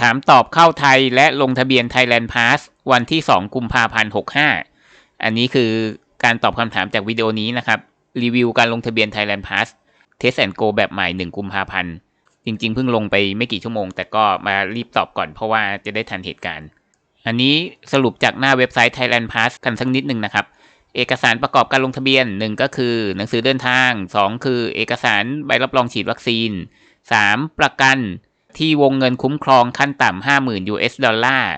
ถามตอบเข้าไทยและลงทะเบียน Thailand Pass วันที่ 2 กุมภาพันธ์ 65 อันนี้คือการตอบคำถามจากวิดีโอนี้นะครับ รีวิวการลงทะเบียน Thailand Pass Test and Go แบบใหม่ 1 กุมภาพันธ์ จริง ๆ เพิ่งลงไปไม่กี่ชั่วโมง แต่ก็มารีบตอบก่อนเพราะว่าจะได้ทันเหตุการณ์ อันนี้สรุปจากหน้าเว็บไซต์ Thailand Pass กันสักนิดหนึ่งนะครับ เอกสารประกอบการลงทะเบียน 1 ก็คือหนังสือเดินทาง 2 คือเอกสารใบรับรองฉีดวัคซีน 3. ประกัน ที่วงเงินคุ้มครองขั้นต่ำ50,000 US ดอลลาร์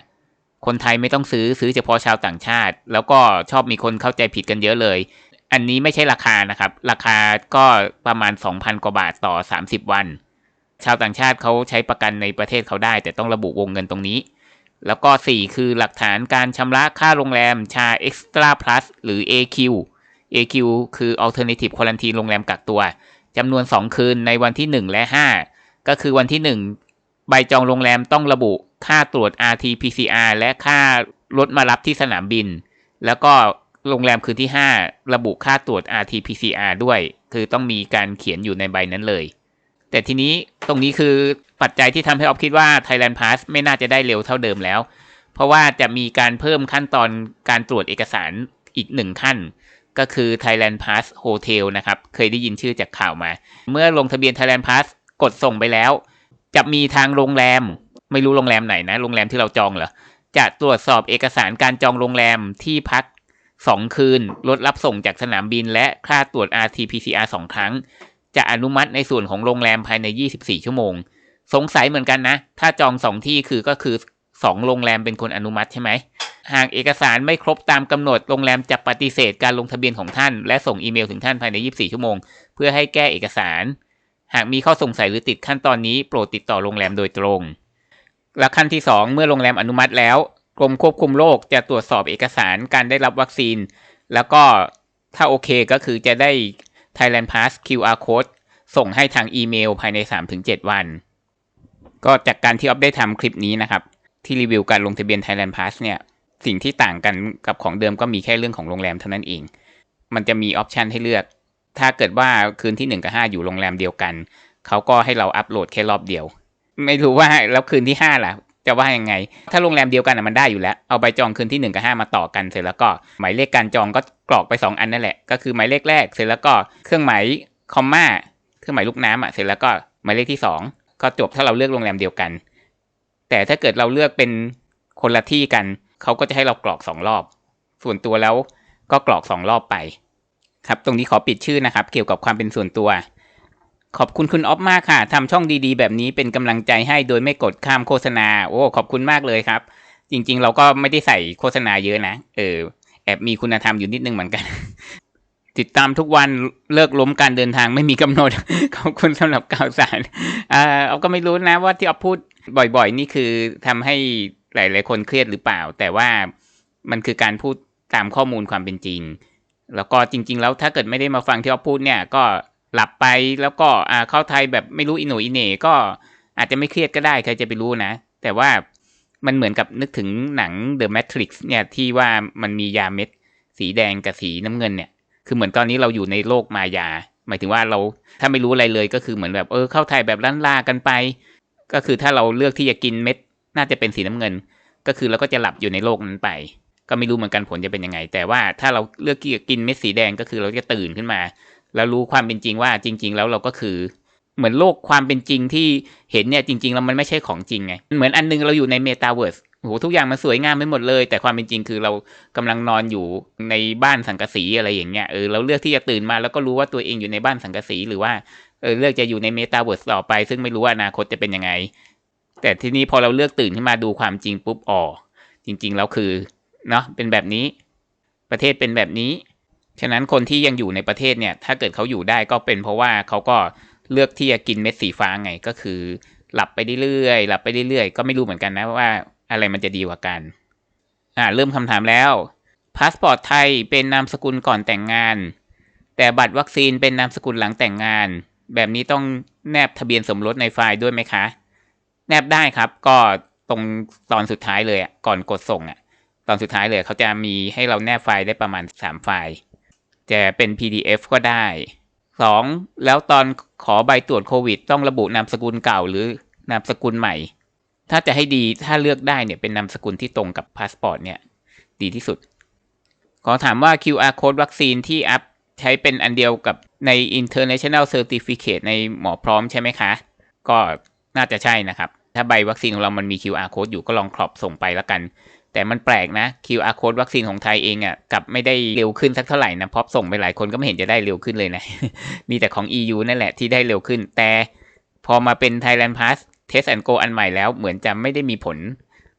คนไทยไม่ต้องซื้อซื้อเฉพาะชาวต่างชาติ แล้วก็ชอบมีคนเข้าใจผิดกันเยอะเลย อันนี้ไม่ใช่ราคานะครับ ราคาก็ประมาณ 2,000 กว่าบาทต่อ 30 วัน ชาวต่างชาติเขาใช้ประกันในประเทศเขาได้ แต่ต้องระบุวงเงินตรงนี้ แล้วก็ 4 คือหลักฐานการชำระค่าโรงแรมชา Extra Plus หรือ AQ AQ คือ Alternative Quarantine โรงแรมกักตัวจำนวน 2 คืนในวันที่ 1 และ 5 ก็คือวันที่ 1 ใบจองโรงแรมต้องระบุค่าตรวจ RT-PCR และค่ารถมารับที่สนามบิน แล้วก็โรงแรมคืนที่ 5 ระบุค่าตรวจ RT-PCR ด้วย คือต้องมีการเขียนอยู่ในใบนั้นเลย แต่ทีนี้ตรงนี้คือปัจจัยที่ทำให้ออฟคิดว่า Thailand Pass ไม่น่าจะได้เร็วเท่าเดิมแล้ว เพราะว่าจะมีการเพิ่มขั้นตอนการตรวจเอกสารอีกหนึ่งขั้น ก็คือ Thailand Pass Hotel นะครับ เคยได้ยินชื่อจากข่าวมา เมื่อลงทะเบียน Thailand Pass กดส่งไปแล้ว จะมีทางโรงแรม ไม่รู้โรงแรมไหนนะ โรงแรมที่เราจองเหรอ จะตรวจสอบเอกสารการจองโรงแรมที่พัก2คืน รถรับส่งจากสนามบิน และค่าตรวจ RT-PCR 2ครั้ง จะอนุมัติในส่วนของโรงแรมภายใน 24 ชั่วโมง สงสัยเหมือนกันนะ ถ้าจองสองที่คือก็คือ2โรงแรมเป็นคนอนุมัติใช่ไหม หากเอกสารไม่ครบตามกำหนด โรงแรมจะปฏิเสธการลงทะเบียนของท่าน และส่งอีเมลถึงท่านภายใน 24 ชั่วโมง เพื่อให้แก้เอกสาร หากมีข้อสงสัยหรือติดขั้นตอนนี้โปรดติดต่อโรงแรมโดยตรง และขั้นที่ 2 เมื่อโรงแรมอนุมัติแล้ว กรมควบคุมโรคจะตรวจสอบเอกสารการได้รับวัคซีน แล้วก็ถ้าโอเคก็คือจะได้ Thailand Pass QR Code ส่งให้ทางอีเมลภายใน 3-7 วัน ก็จากการที่ออฟได้ทำคลิปนี้นะครับ ที่รีวิวการลงทะเบียน Thailand Pass เนี่ย สิ่งที่ต่างกันกับของเดิมก็มีแค่เรื่องของโรงแรมเท่านั้นเอง มันจะมีออปชันให้เลือก ถ้าเกิดว่าคืนที่ 1 กับ 5 อยู่โรงแรมเดียวกัน เขาก็ให้เราอัปโหลดแค่รอบเดียว ไม่รู้ว่าแล้วคืนที่ 5 ล่ะ จะว่ายังไง ถ้าโรงแรมเดียวกันมันได้อยู่แล้ว เอาใบจองคืนที่ 1 กับ 5 มาต่อกันเสร็จแล้วก็หมายเลขการจองก็กรอกไป 2 อันนั่นแหละ ก็คือหมายเลขแรก เสร็จแล้วก็เครื่องหมายคอมมาเครื่องหมายลูกน้ำอะเสร็จแล้วก็หมายเลขที่ 2 ก็จบถ้าเราเลือกโรงแรมเดียวกัน แต่ถ้าเกิดเราเลือกเป็นคนละที่กัน เขาก็จะให้เรากรอกสองรอบ ส่วนตัวแล้วก็กรอกสองรอบไป ครับ ตรงนี้ขอปิดชื่อนะครับ เกี่ยวกับความเป็นส่วนตัว ขอบคุณคุณออฟมากค่ะทำช่องดีๆ แบบนี้เป็นกำลังใจให้โดยไม่กดข้ามโฆษณา โอ้ ขอบคุณมากเลยครับ จริง ๆ เราก็ไม่ได้ใส่โฆษณาเยอะนะ เออ แอบมีคุณธรรมอยู่นิดนึงเหมือนกัน ติดตามทุกวันเลิกล้มการเดินทางไม่มีกำหนด ขอบคุณสำหรับข่าวสารอ่าเอาก็ไม่รู้นะว่าที่ออฟพูดบ่อย ๆ นี่คือทำให้หลาย ๆ คนเครียดหรือเปล่า แต่ว่ามันคือการพูดตามข้อมูลความเป็นจริง แล้วก็จริง ๆ แล้วถ้าเกิดไม่ได้มาฟังที่ออฟพูดเนี่ยก็หลับไปแล้วก็อ่าเข้าไทยแบบไม่รู้อิโหนอิเหน่ก็อาจจะไม่เครียดก็ได้ใครจะไปรู้นะ แต่ว่ามันเหมือนกับนึกถึงหนัง The Matrix เนี่ยที่ว่ามันมียาเม็ดสีแดงกับสีน้ำเงินเนี่ย คือเหมือนตอนนี้เราอยู่ในโลกมายา หมายถึงว่าเราถ้าไม่รู้อะไรเลยก็คือเหมือนแบบเออเข้าไทยแบบล้านลากันไป ก็คือถ้าเราเลือกที่จะกินเม็ดน่าจะเป็นสีน้ำเงิน ก็คือเราก็จะหลับอยู่ในโลกนั้นไป ก็ไม่รู้เหมือนกันผลจะเป็นยังไง แต่ว่าถ้าเราเลือกที่จะกินเม็ดสีแดงก็คือเราจะตื่นขึ้นมา แล้วรู้ความเป็นจริงว่าจริง ๆ แล้วเราก็คือ เหมือนโลกความเป็นจริงที่เห็นเนี่ยจริงๆแล้วมันไม่ใช่ของจริงไงเหมือนอันนึงเราอยู่ในเมตาเวิร์สโหทุกอย่างมันสวยงามไปหมดเลย แต่ความเป็นจริงคือเรากำลังนอนอยู่ในบ้านสังกะสีอะไรอย่างเงี้ยเออเราเลือกที่จะตื่นมาแล้วก็รู้ว่าตัวเองอยู่ในบ้านสังกะสีหรือว่าเออเลือกจะอยู่ในเมตาเวิร์สต่อไป ซึ่งไม่รู้ว่าอนาคตจะเป็นยังไง แต่ทีนี้พอเราเลือกตื่นขึ้นมาดูความจริงปุ๊บอ๋อจริง ๆ แล้วคือ เนาะเป็นแบบนี้ ประเทศเป็นแบบนี้ ฉะนั้นคนที่ยังอยู่ในประเทศเนี่ย ถ้าเกิดเขาอยู่ได้ก็เป็นเพราะว่าเขาก็เลือกที่จะกินเม็ดสีฟ้าไงก็คือ หลับไปเรื่อยๆหลับไปเรื่อยๆก็ไม่รู้เหมือนกันนะว่าอะไรมันจะดีกว่ากัน อ่าเริ่มคำถามแล้วพาสปอร์ตไทยเป็นนามสกุลก่อนแต่งงาน แต่บัตรวัคซีนเป็นนามสกุลหลังแต่งงาน แบบนี้ต้องแนบทะเบียนสมรสในไฟล์ด้วยไหมคะ แนบได้ครับ ก็ตรงตอนสุดท้ายเลยอะก่อนกดส่งอะ ตอนสุดท้ายเลยเขาจะมีให้เราแนบไฟล์ได้ประมาณ 3 ไฟล์จะเป็น PDF ก็ได้ 2. แล้วตอนขอใบตรวจโควิด ต้องระบุนามสกุลเก่าหรือนามสกุลใหม่ ถ้าจะให้ดีถ้าเลือกได้เนี่ยเป็นนามสกุลที่ตรงกับพาสปอร์ตเนี่ยดีที่สุด ขอถามว่า QR code วัคซีนที่อัพใช้เป็นอันเดียวกับใน international certificate ในหมอพร้อมใช่ไหมคะ ก็น่าจะใช่นะครับ ถ้าใบวัคซีนของเรามันมี QR code อยู่ก็ลองครอบส่งไปแล้วกัน แต่มันแปลกนะ QR code วัคซีนของไทยเองอะ่ะกับไม่ได้เร็วขึ้นสักเท่าไหร่นะเพราะส่งไปหลายคนก็ไม่เห็นจะได้เร็วขึ้นเลยนะ มีแต่ของ EU นั่นแหละที่ได้เร็วขึ้น แต่พอมาเป็น Thailand Pass Test and Go อันใหม่แล้วเหมือนจะไม่ได้มีผล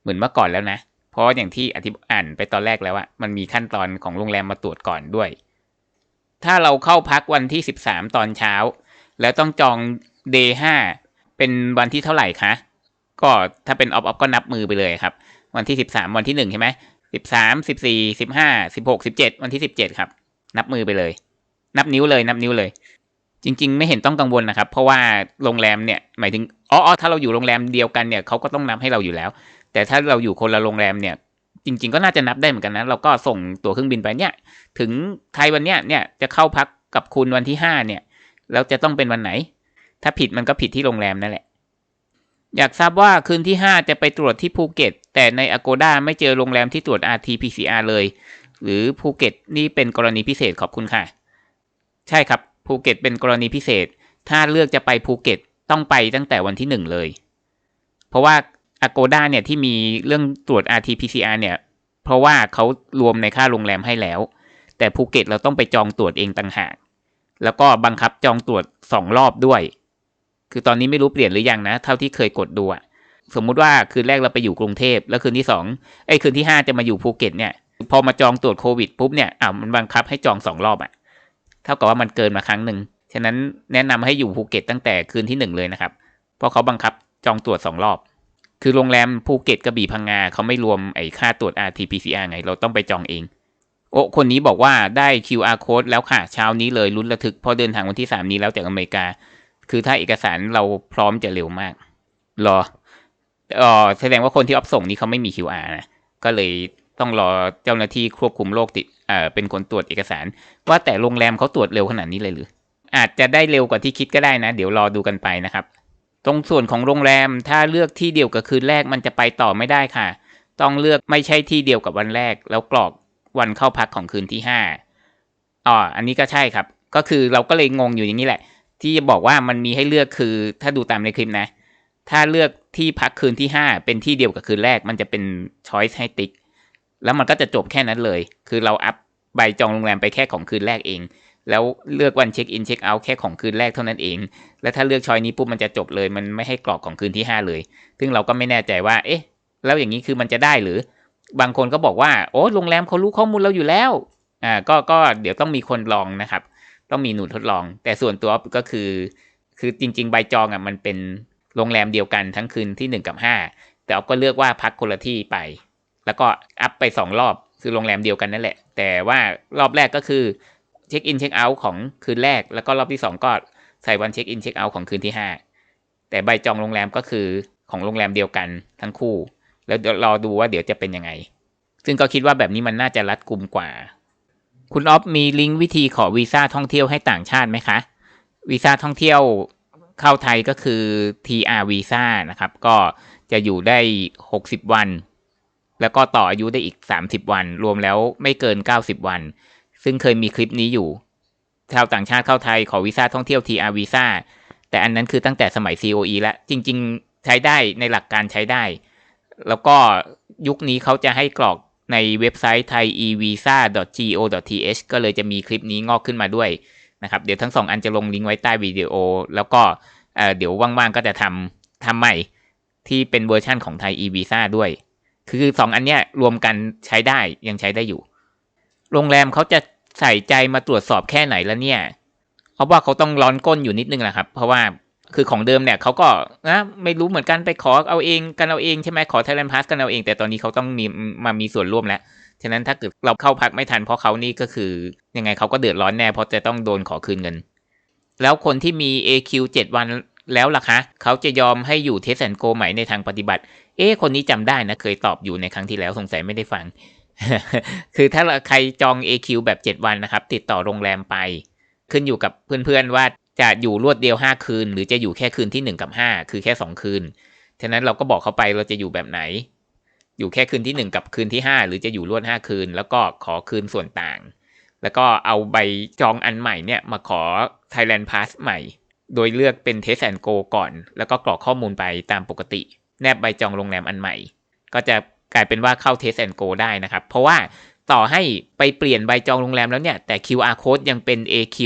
เหมือนเมื่อก่อนแล้วนะ เพราะอย่างที่อธิบอ่านไปตอนแรกแล้วอะมันมีขั้นตอนของโรงแรมมาตรวจก่อนด้วย ถ้าเราเข้าพักวันที่ 13 ตอนเช้า แล้วต้องจอง day 5เป็นวันที่เท่าไหร่คะก็ถ้าเป็นออฟออฟก็นับมือไปเลยครับ วันที่13วันที่1ใช่ไหม13 14 15 16 17วันที่17ครับ นับมือไปเลย นับนิ้วเลย นับนิ้วเลย จริง ๆ ไม่เห็นต้องกังวลนะครับ เพราะว่าโรงแรมเนี่ยหมายถึงอ๋อถ้าเราอยู่โรงแรมเดียวกันเนี่ยเขาก็ต้องนับให้เราอยู่แล้ว แต่ถ้าเราอยู่คนละโรงแรมเนี่ย จริง ๆ ก็น่าจะนับได้เหมือนกันนะเราก็ส่งตั๋วเครื่องบินไปเนี่ย ถึงไทยวันเนี้ยเนี่ยจะเข้าพักกับคุณวันที่ห้าเนี่ยแล้วจะต้องเป็นวันไหน ถ้าผิดมันก็ผิดที่โรงแรมนั่นแหละ อยากทราบว่าคืนที่ห้าจะไปตรวจที่ภูเก็ต แต่ใน Agoda ไม่저โรงแรมที่ตรวจ RT-PCR เลย หรือภูเก็ตนี่เป็นกรณีพิเศษขอบคุณค่ะ ใช่ครับภูเก็ตเป็นกรณีพิเศษ ถ้าเลือกจะไปภูเก็ตต้องไปตั้งแต่วันที่หนึ่งเลย เพราะว่า Agoda เนี่ยที่มีเรื่องตรวจ RT-PCR เนี่ย เพราะว่าเขารวมในค่าโรงแรมให้แล้ว แต่ภูเก็ตเราต้องไปจองตรวจเองต่างหาก แล้วก็บังคับจองตรวจสองรอบด้วย คือตอนนี้ไม่รู้เปลี่ยนหรือยังนะ เท่าที่เคยกดดูอะสมมุติว่าคืนแรกเราไปอยู่กรุงเทพแล้วคืนที่สองไอ้คืนที่ห้าจะมาอยู่ภูเก็ตเนี่ยพอมาจองตรวจโควิดปุ๊บเนี่ยอ่ามันบังคับให้จองสองรอบอะเท่ากับว่ามันเกินมาครั้งหนึ่งฉะนั้นแนะนำให้อยู่ภูเก็ตตั้งแต่คืนที่หนึ่งเลยนะครับ เพราะเขาบังคับจองตรวจสองรอบ คือโรงแรมภูเก็ตกระบี่พังงาเขาไม่รวมไอ้ค่าตรวจ RT-PCR ไง เราต้องไปจองเอง โอ้คนนี้บอกว่าได้ QR code แล้วค่ะ เช้านี้เลยลุ้นระทึกพอเดินทางวันที่สามนี้แล้วจากอเมริกา คือถ้าเอกสารเราพร้อมจะเร็วมาก รออ๋อแสดงว่าคนที่อัพส่งนี้เขาไม่มี QR นะ ก็เลยต้องรอเจ้าหน้าที่ควบคุมโรคติดอ่าเป็นคนตรวจเอกสาร ว่าแต่โรงแรมเขาตรวจเร็วขนาดนี้เลยหรือ อาจจะได้เร็วกว่าที่คิดก็ได้นะ เดี๋ยวรอดูกันไปนะครับ ตรงส่วนของโรงแรมถ้าเลือกที่เดียวกับคืนแรกมันจะไปต่อไม่ได้ค่ะ ต้องเลือกไม่ใช่ที่เดียวกับวันแรก แล้วกรอกวันเข้าพักของคืนที่ห้าอ๋ออันนี้ก็ใช่ครับ ก็คือเราก็เลยงงอยู่อย่างนี้แหละ ที่จะบอกว่ามันมีให้เลือกคือถ้าดูตามในคลิปนะ ถ้าเลือกที่พักคืนที่ห้าเป็นที่เดียวกับคืนแรก มันจะเป็นช้อยส์ให้ติ๊ก แล้วมันก็จะจบแค่นั้นเลย คือเราอัพใบจองโรงแรมไปแค่ของคืนแรกเอง แล้วเลือกวันเช็คอินเช็คเอาท์แค่ของคืนแรกเท่านั้นเอง แล้วถ้าเลือกชอยนี้ปุ๊บมันจะจบเลย มันไม่ให้กรอกของคืนที่ห้าเลย ซึ่งเราก็ไม่แน่ใจว่า เอ๊ะ แล้วอย่างนี้คือมันจะได้หรือ บางคนก็บอกว่า โอ้โรงแรมเขารู้ข้อมูลเราอยู่แล้ว อ่า ก็ ก็เดี๋ยวต้องมีคนลองนะครับ ต้องมีหนูทดลอง แต่ส่วนตัวก็คือ คือจริง ๆ ใบจองอะมันเป็นโรงแรมเดียวกันทั้งคืนที่หนึ่งกับห้าแต่เอาก็เลือกว่าพักคนละที่ไป แล้วก็อัพไปสองรอบคือโรงแรมเดียวกันนั่นแหละ แต่ว่ารอบแรกก็คือเช็คอินเช็คเอาท์ของคืนแรก แล้วก็รอบที่สองก็ใส่วันเช็คอินเช็คเอาท์ของคืนที่ห้าแต่ใบจองโรงแรมก็คือของโรงแรมเดียวกันทั้งคู่ แล้วเดี๋ยวรอดูว่าเดี๋ยวจะเป็นยังไง ซึ่งก็คิดว่าแบบนี้มันน่าจะรัดกุมกว่า คุณออฟมีลิงก์วิธีขอวีซ่าท่องเที่ยวให้ต่างชาติไหมคะวีซ่าท่องเที่ยวเข้าไทยก็คือ TR วีซ่านะครับ ก็จะอยู่ได้ 60 วัน แล้วก็ต่ออายุได้อีก 30 วัน รวมแล้วไม่เกิน 90 วัน ซึ่งเคยมีคลิปนี้อยู่ชาวต่างชาติเข้าไทยขอวีซ่าท่องเที่ยว TR วีซ่าแต่อันนั้นคือตั้งแต่สมัย COE แล้ว จริง ๆ ใช้ได้ในหลักการใช้ได้ แล้วก็ยุคนี้เขาจะให้กรอก ในเว็บไซต์ thaevisa.go.th ก็เลยจะมีคลิปนี้งอกขึ้นมาด้วยนะครับเดี๋ยวทั้งสองอันจะลงลิงก์ไว้ใต้วิดีโอ แล้วก็เดี๋ยวว่างๆก็จะทำทำใหม่ที่เป็นเวอร์ชั่นของไทย e-visa ด้วย คือสองอันเนี้ยรวมกันใช้ได้ยังใช้ได้อยู่ โรงแรมเขาจะใส่ใจมาตรวจสอบแค่ไหนแล้วเนี่ย เพราะว่าเขาต้องร้อนก้นอยู่นิดนึงแหละครับ เพราะว่า คือของเดิมเนี่ยเขาก็นะไม่รู้เหมือนกันไปขอเอาเองกันเอาเองใช่ไหมขอ Thailand Pass กันเอาเอง แต่ตอนนี้เขาต้องมีมามีส่วนร่วมแล้วฉะนั้นถ้าเกิดเราเข้าพักไม่ทันเพราะเขานี่ก็คือ ยังไงเขาก็เดือดร้อนแน่เพราะจะต้องโดนขอคืนเงิน แล้วคนที่มี AQ 7 วันแล้วล่ะคะ เขาจะยอมให้อยู่เทสแอนโกใหม่ในทางปฏิบัติ เอ๊คนนี้จำได้นะ เคยตอบอยู่ในครั้งที่แล้วสงสัยไม่ได้ฟัง คือถ้าใครจอง AQ แบบ 7 วันนะครับ ติดต่อโรงแรมไป ขึ้นอยู่กับเพื่อนๆว่า จะอยู่รวดเดียว 5 คืน หรือจะอยู่แค่คืนที่ 1 กับ 5 คือแค่ 2 คืน ฉะนั้นเราก็บอกเขาไปเราจะอยู่แบบไหน อยู่แค่คืนที่หนึ่งกับคืนที่ห้าหรือจะอยู่รวดห้าคืน แล้วก็ขอคืนส่วนต่าง แล้วก็เอาใบจองอันใหม่เนี่ยมาขอ Thailand Pass ใหม่ โดยเลือกเป็น Test and Go ก่อน แล้วก็กรอกข้อมูลไปตามปกติ แนบใบจองโรงแรมอันใหม่ ก็จะกลายเป็นว่าเข้า Test and Go ได้นะครับ เพราะว่าต่อให้ไปเปลี่ยนใบจองโรงแรมแล้วเนี่ยแต่ QR code ยังเป็น AQ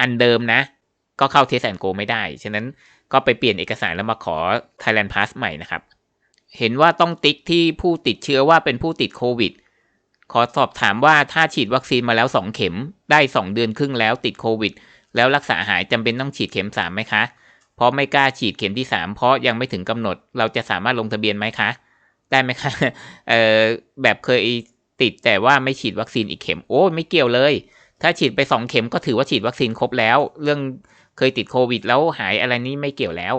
อันเดิมนะ ก็เข้า Test and Go ไม่ได้ ฉะนั้นก็ไปเปลี่ยนเอกสารแล้วมาขอ Thailand Pass ใหม่นะครับ เห็นว่าต้องติ๊กที่ผู้ติดเชื้อว่าเป็นผู้ติดโควิด ขอสอบถามว่าถ้าฉีดวัคซีนมาแล้ว 2 เข็มได้ 2 เดือนครึ่งแล้วติดโควิด แล้วรักษาหายจำเป็นต้องฉีดเข็ม3ไหมคะ เพราะไม่กล้าฉีดเข็มที่ 3 เพราะยังไม่ถึงกำหนด เราจะสามารถลงทะเบียนไหมคะ ได้ไหมคะเอ่อแบบเคยติดแต่ว่าไม่ฉีดวัคซีนอีกเข็ม โอ้ไม่เกี่ยวเลย ถ้าฉีดไป 2 เข็มก็ถือว่าฉีดวัคซีนครบแล้ว เรื่อง เคยติดโควิดแล้วหายอะไรนี้ไม่เกี่ยวแล้ว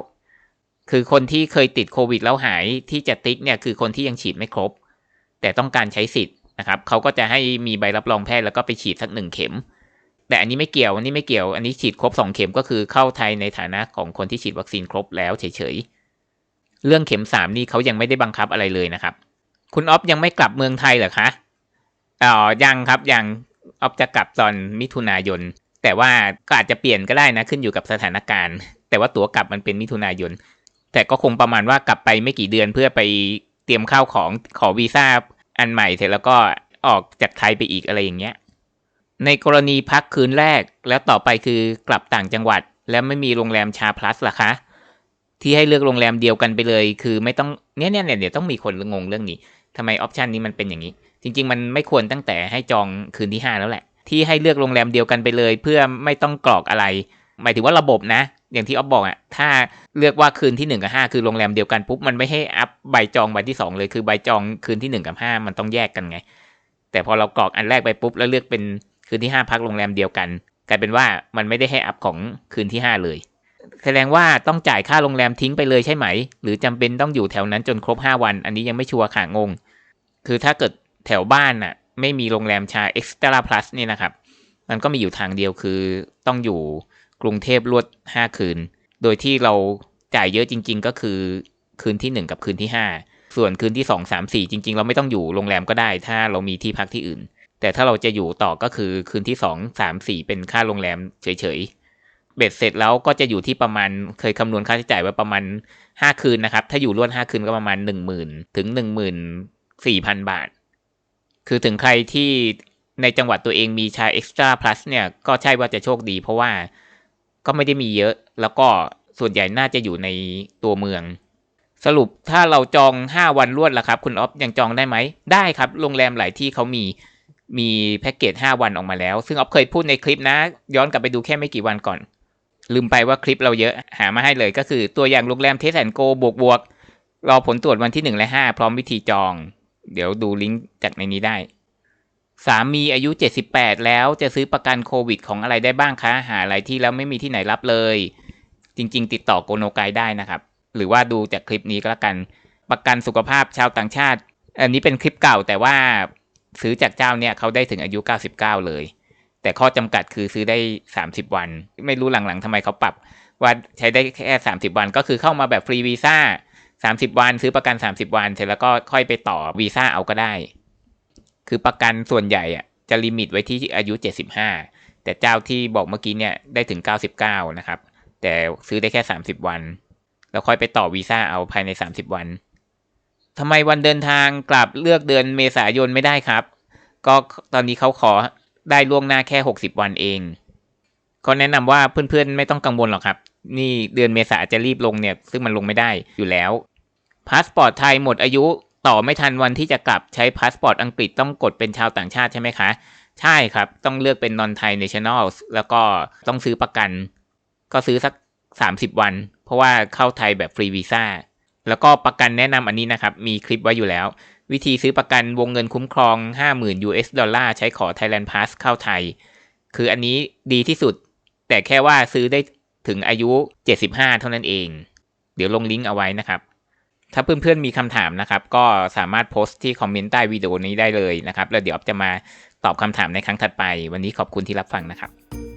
คือคนที่เคยติดโควิดแล้วหายที่จะติ๊กเนี่ยคือคนที่ยังฉีดไม่ครบ แต่ต้องการใช้สิทธิ์นะครับเขาก็จะให้มีใบรับรองแพทย์แล้วก็ไปฉีดสักหนึ่งเข็ม แต่อันนี้ไม่เกี่ยวอันนี้ไม่เกี่ยว อันนี้ฉีดครบสองเข็มก็คือเข้าไทยในฐานะของคนที่ฉีดวัคซีนครบแล้วเฉยๆเรื่องเข็มสามนี่เขายังไม่ได้บังคับอะไรเลยนะครับ คุณออฟยังไม่กลับเมืองไทยเหรอคะอ๋อยังครับยังออฟจะกลับตอนมิถุนายน แต่ว่าก็อาจจะเปลี่ยนก็ได้นะขึ้นอยู่กับสถานการณ์ แต่ว่าตั๋วกลับมันเป็นมิถุนายน แต่ก็คงประมาณว่ากลับไปไม่กี่เดือนเพื่อไปเตรียมข้าวของขอวีซ่าอันใหม่เสร็จแล้วก็ออกจากไทยไปอีกอะไรอย่างเงี้ย ในกรณีพักคืนแรกแล้วต่อไปคือกลับต่างจังหวัด แล้วไม่มีโรงแรมชาพลัสล่ะคะ ที่ให้เลือกโรงแรมเดียวกันไปเลย คือไม่ต้องเนี่ยเนี่ยเนี้ยเดี๋ยวต้องมีคนงงเรื่องนี้ทำไมออปชันนี้มันเป็นอย่างนี้ จริง ๆ มันไม่ควรตั้งแต่ให้จองคืนที่ห้าแล้วแหละ ที่ให้เลือกโรงแรมเดียวกันไปเลย เพื่อไม่ต้องกรอกอะไร หมายถึงว่าระบบนะ อย่างที่ออฟบอกอะถ้าเลือกว่าคืนที่หนึ่งกับห้าคือโรงแรมเดียวกันปุ๊บมันไม่ให้อัพใบจองใบที่สองเลยคือใบจองคืนที่หนึ่งกับห้ามันต้องแยกกันไง แต่พอเรากรอกอันแรกไปปุ๊บแล้วเลือกเป็นคืนที่ห้าพักโรงแรมเดียวกันกลายเป็นว่ามันไม่ได้ให้อัพของคืนที่ห้าเลย แสดงว่าต้องจ่ายค่าโรงแรมทิ้งไปเลยใช่ไหม หรือจำเป็นต้องอยู่แถวนั้นจนครบห้าวัน อันนี้ยังไม่ชัวร์ค่ะงง คือถ้าเกิดแถวบ้านน่ะ ไม่มีโรงแรมชา Extra Plus นี่นะครับ มันก็มีอยู่ทางเดียวคือต้องอยู่กรุงเทพรวดห้าคืน โดยที่เราจ่ายเยอะจริง ๆ ก็คือคืนที่หนึ่งกับคืนที่ห้าส่วนคืนที่สองสามสี่จริง ๆ เราไม่ต้องอยู่โรงแรมก็ได้ ถ้าเรามีที่พักที่อื่น แต่ถ้าเราจะอยู่ต่อก็คือคืนที่สองสามสี่เป็นค่าโรงแรมเฉยๆ เบ็ดเสร็จแล้วก็จะอยู่ที่ประมาณเคยคำนวณค่าใช้จ่ายไว้ประมาณห้าคืนนะครับ ถ้าอยู่รวดห้าคืนก็ประมาณหนึ่งหมื่นถึงหนึ่งหมื่นสี่พันบาท คือถึงใครที่ในจังหวัดตัวเองมีชา Extra Plus เนี่ยก็ใช่ว่าจะโชคดี เพราะว่าก็ไม่ได้มีเยอะ แล้วก็ส่วนใหญ่น่าจะอยู่ในตัวเมือง สรุปถ้าเราจอง 5 วันรวดล่ะครับ คุณออฟยังจองได้ไหม ได้ครับ โรงแรมหลายที่เขามีมีแพ็กเกจ 5 วันออกมาแล้ว ซึ่งออฟเคยพูดในคลิปนะ ย้อนกลับไปดูแค่ไม่กี่วันก่อน ลืมไปว่าคลิปเราเยอะหามาให้เลยก็คือตัวอย่างโรงแรมเทสแอนโกบวกบวกรอผลตรวจวันที่ 1 และ 5 พร้อมวิธีจอง เดี๋ยวดูลิงก์จากในนี้ได้ สามีอายุ 78 แล้วจะซื้อประกันโควิด ของอะไรได้บ้างคะ หาหลายที่แล้วไม่มีที่ไหนรับเลย จริง ๆ ติดต่อโกโนไกได้นะครับ หรือว่าดูจากคลิปนี้ก็แล้วกัน ประกันสุขภาพชาวต่างชาติ อันนี้เป็นคลิปเก่าแต่ว่าซื้อจากเจ้าเนี่ยเขาได้ถึงอายุ 99 เลย แต่ข้อจำกัดคือซื้อได้ 30 วัน ไม่รู้หลังๆทำไมเขาปรับ ว่าใช้ได้แค่ 30 วันก็คือเข้ามาแบบฟรีวีซ่า 30วันซื้อประกัน30วัน เสร็จแล้วก็ค่อยไปต่อวีซ่าเอาก็ได้ คือประกันส่วนใหญ่อะจะลิมิตไว้ที่อายุ75แต่เจ้าที่บอกเมื่อกี้เนี่ยได้ถึง99นะครับ แต่ซื้อได้แค่30วัน แล้วค่อยไปต่อวีซ่าเอาภายใน30วันทำไมวันเดินทางกลับเลือกเดือนเมษายนไม่ได้ครับ ก็ตอนนี้เขาขอได้ล่วงหน้าแค่60วันเองก็แนะนำว่าเพื่อนๆไม่ต้องกังวลหรอกครับ นี่เดือนเมษาจะรีบลงเนี่ย ซึ่งมันลงไม่ได้อยู่แล้วพาสปอร์ตไทยหมดอายุต่อไม่ทันวันที่จะกลับใช้พาสปอร์ตอังกฤษต้องกดเป็นชาวต่างชาติใช่ไหมคะ ใช่ครับ ต้องเลือกเป็นนอนไทยเนชั่นแนลแล้วก็ต้องซื้อประกัน ก็ซื้อสัก 30 วัน เพราะว่าเข้าไทยแบบฟรีวีซ่าแล้วก็ประกันแนะนำอันนี้นะครับ มีคลิปไว้อยู่แล้ว วิธีซื้อประกันวงเงินคุ้มครอง 50,000 US ดอลลาร์ใช้ขอ Thailand Pass เข้าไทย คืออันนี้ดีที่สุด แต่แค่ว่าซื้อได้ ถึงอายุ 75 เท่านั้นเอง เดี๋ยวลงลิงก์เอาไว้นะครับ ถ้าเพื่อนๆมีคำถามนะครับ ก็สามารถโพสต์ที่คอมเมนต์ใต้วิดีโอนี้ได้เลยนะครับ แล้วเดี๋ยวจะมาตอบคำถามในครั้งถัดไป วันนี้ขอบคุณที่รับฟังนะครับ